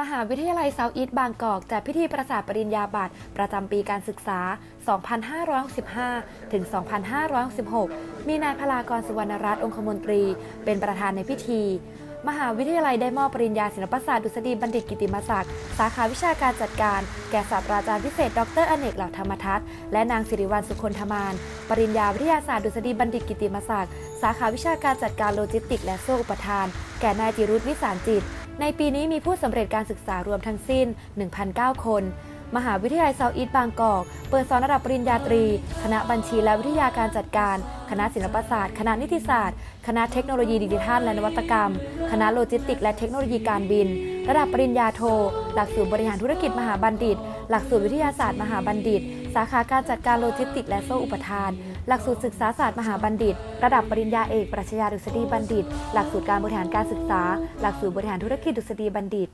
มหาวิทยาลัยเซาท์อีสต์บางกอกจัดพิธีประกาศปริญญาบัตรประจำปีการศึกษา 2565 ถึง 2566 มีนายพลากรสุวรรณรัตน์องคมนตรี เป็นประธานในพิธี มหาวิทยาลัยได้มอบปริญญาศิลปศาสตร์ดุษฎีบัณฑิตกิติมศักดิ์สาขาวิชาการจัดการ แก่ศาสตราจารย์พิเศษ ดรอเนกเหล่าธรรมทัศน์และนางสิริวัลสุคนธมาน ปริญญาวิทยาศาสตร์ดุษฎีบัณฑิตกิติมศักดิ์สาขาวิชาการจัดการโลจิสติก และโซ่อุปทาน แก่นายจิรุธวิสารจิต ในปีนี้มีผู้สำเร็จการศึกษารวมทั้งสิ้น 1,009 คน มหาวิทยาลัยเซาท์อีสต์บางกอก เปิดสอนระดับปริญญาตรี คณะบัญชีและวิทยาการจัดการ คณะศิลปศาสตร์ คณะนิติศาสตร์ คณะเทคโนโลยีดิจิทัลและนวัตกรรม คณะโลจิสติกส์และเทคโนโลยีการบิน ระดับปริญญาโท หลักสูตรบริหารธุรกิจมหาบัณฑิต หลักสูตรวิทยาศาสตร์มหาบัณฑิต สาขาการจัดการโลจิสติกส์และโซ่อุปทาน หลักสูตรศึกษาศาสตร์มหาบัณฑิต ระดับปริญญาเอกปรัชญาดุษฎีบัณฑิต หลักสูตรการบริหารการศึกษา หลักสูตรบริหารธุรกิจดุษฎีบัณฑิต